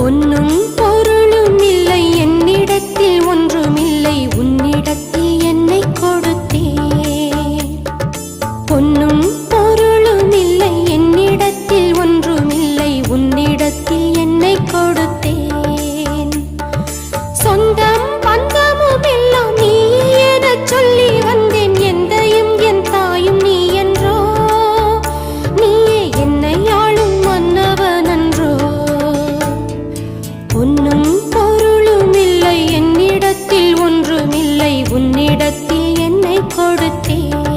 பொன்னும் பொருள் பொன்னும் பொருளும் இல்லை என்னிடத்தில் ஒன்றுமில்லை உன்னிடத்தில் என்னை கொடுத்தேன்